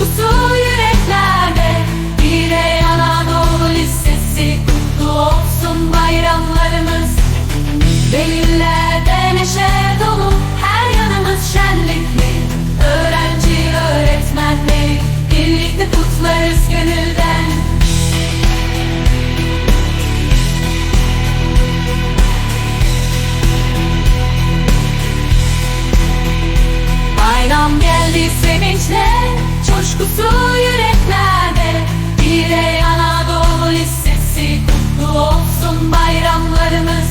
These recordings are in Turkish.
Uslu yüreklerle Birey Anadolu Lisesi. Kutlu olsun bayramlarımız. Belirlerde neşe Kutlu yüreklerde birey Anadolu Lisesi Kutlu olsun bayramlarımız.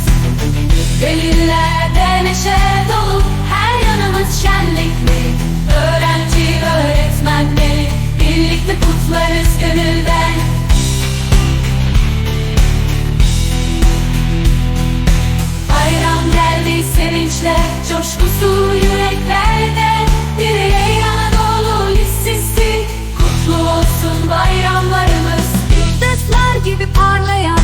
Delillerde neşe dolu her yanımız şenlikli. Öğrenci öğretmenleri birlikte kutlarız gönülden. Bayram geldi sevinçle coşkusu yürekler. olsun bayramlarımız. Gündüzler gibi parlayan